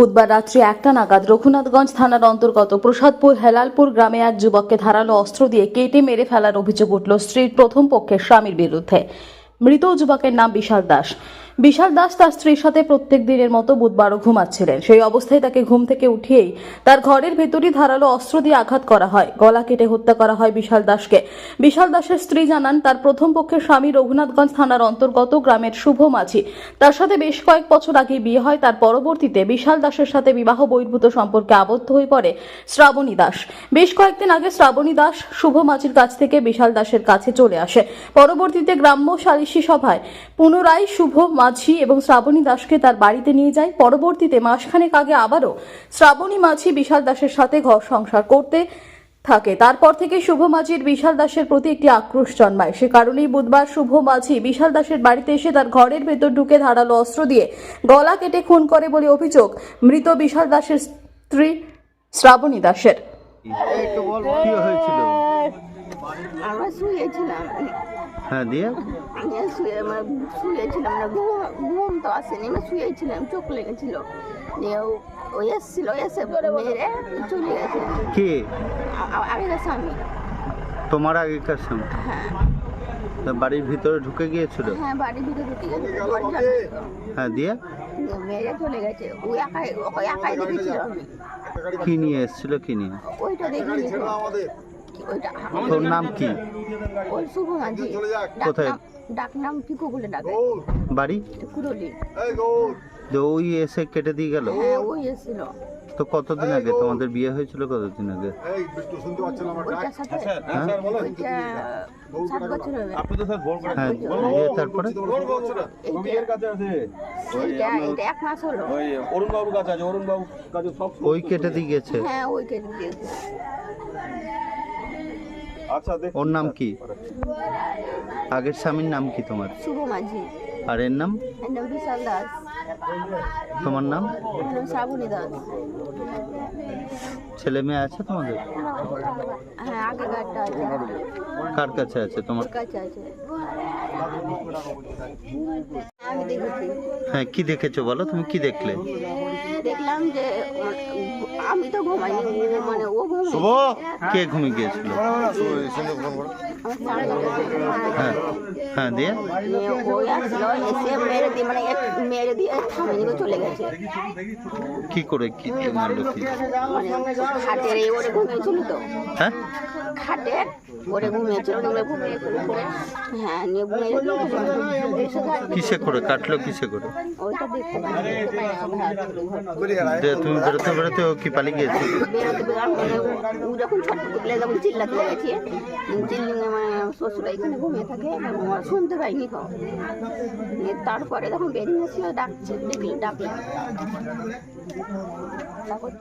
বুধবার রাত্রি একটা নাগাদ রঘুনাথগঞ্জ থানার অন্তর্গত প্রসাদপুর হেলালপুর গ্রামে এক যুবককে ধারালো অস্ত্র দিয়ে কেটে মেরে ফেলার অভিযোগ উঠল স্ত্রীর প্রথম পক্ষের স্বামীর বিরুদ্ধে। মৃত যুবকের নাম বিশাল দাস। বিশাল দাস তার স্ত্রীর সাথে প্রত্যেক দিনের মতো বুধবারও ঘুমাচ্ছিলেন। সেই অবস্থায় তাকে ঘুম থেকে উঠিয়েই তার ঘরের ভেতরই ধারালো অস্ত্র দিয়ে আঘাত করা হয়। গলা কেটে হত্যা করা হয় বিশাল দাসকে। বিশাল দাসের স্ত্রী জানান, তার প্রথম পক্ষের স্বামী রঘুনাথগঞ্জ থানার অন্তর্গত গ্রামের শুভ মাঝি তার সাথে বেশ কয়েক বছর আগে বিয়ে হয়। তার পরবর্তীতে বিশাল দাসের সাথে বিবাহ বহির্ভূত সম্পর্কে আবদ্ধ হয়ে পড়ে শ্রাবণী দাস। বেশ কয়েকদিন আগে শ্রাবণী দাস শুভ মাঝির কাছ থেকে বিশাল দাসের কাছে চলে আসে। পরবর্তীতে গ্রাম্য সালিশি সভায় পুনরায় শুভ এবং শ্রাবণী দাসকে তার বাড়িতে নিয়ে যায়। পরবর্তীতে মাসখানেক আগে আবারও শ্রাবণী মাঝি বিশাল দাসের সাথে ঘর সংসার করতে থাকে। তারপর থেকে শুভ মাঝির বিশাল দাসের প্রতি একটি আক্রোশ জন্মায়। সে কারণেই বুধবার শুভ মাঝি বিশাল দাসের বাড়িতে এসে তার ঘরের ভেতর ঢুকে ধারালো অস্ত্র দিয়ে গলা কেটে খুন করে বলে অভিযোগ মৃত বিশাল দাসের স্ত্রী শ্রাবণী দাসের। আমরা শুয়েছিলাম। হ্যাঁ দিয়ে? শুয়ে শুয়েছিলাম না ঘুম ঘুম তো আসেনি আমি শুয়েছিলাম চোখ লেগেছিল। দিয়ে ও- ও এসছিল এসে মেরে চলে গেছে। কে? আগেকার স্বামী। তোমার আগেকার সময় হ্যাঁ। বাড়ির ভিতরে ঢুকে গিয়েছিল? হ্যাঁ বাড়ির ভিতরে ঢুকে গেছে দরজা ছিল। হ্যাঁ দিয়ে? মেরে চলে গেছে। ও একাই ওকে একাই দেখেছিল। কি নিয়ে এসেছিল কি নিয়ে? ওইটা দেখিনি ওইটা তোর নাম কি? ওই শুভ মাঝি। কোথায়? ডাক নাম পিকু বলে ডাকে। বাড়ি? কুরলি যে ওই এসে কেটে দিয়ে গেল? হ্যাঁ ওই এসেছিল। তো কতদিন আগে? তোমাদের বিয়ে হয়েছিল কতদিন আগে? হ্যাঁ ওইটা সাত বছর হবে। হ্যাঁ তারপরে? ওই অরুণ বাবুর কাছে আছে অরুণ বাবুর কাছে সব ওই কেটে দিয়ে গেছে? হ্যাঁ ওই কেটে দিয়েছে। দেখ ওর নাম কি? আগের স্বামীর নাম কি তোমার? শুভ মাঝি আর এর নাম? নাম বিশাল দাস। তোমার নাম? নাম শ্রাবণী দাস। ছেলে মেয়ে আছে তোমাদের? হ্যাঁ আগে গাড়িটা আছে। কার কাছে আছে তোমার? কাছে আছে? আমি দেখেছি। হ্যাঁ কি দেখেছ বলো? তুমি কি দেখলে? দেখলাম যে আমি তো ঘুমাইনি ও মানে ও ঘুমাই কে ঘুমিয়ে গিয়েছিল। হ্যাঁ হ্যাঁ দিয়ে? আসলো এসে মেরে দিয়ে মানে এক মেরে দিয়ে থামিয়ে চলে গেছে। কি করে কি দিয়ে মারলো কি? মানে খাটের এই ওরে ঘুমিয়েছিল তো? হ্যাঁ? খাটের ওরে ঘুমিয়েছিল ওরে ঘুমিয়েছিল হ্যাঁ নিয়ে ঘুমিয়ে কিসে করে? কাটলো কিসে করে? ওইটা দেখতে তুমি বেরোতে বেরোতে ও কি পালিয়ে গিয়েছে। বেরোতে বেরোতে ও যখন চিল্লাতে লেগেছে চিল্লিং মানে শ্বশুর এখানে ঘুমিয়ে থাকে আমার শুনতে পাইনি তো। তারপরে যখন বেরিয়ে এসে ডাকছে, দেখলি ডাকলাম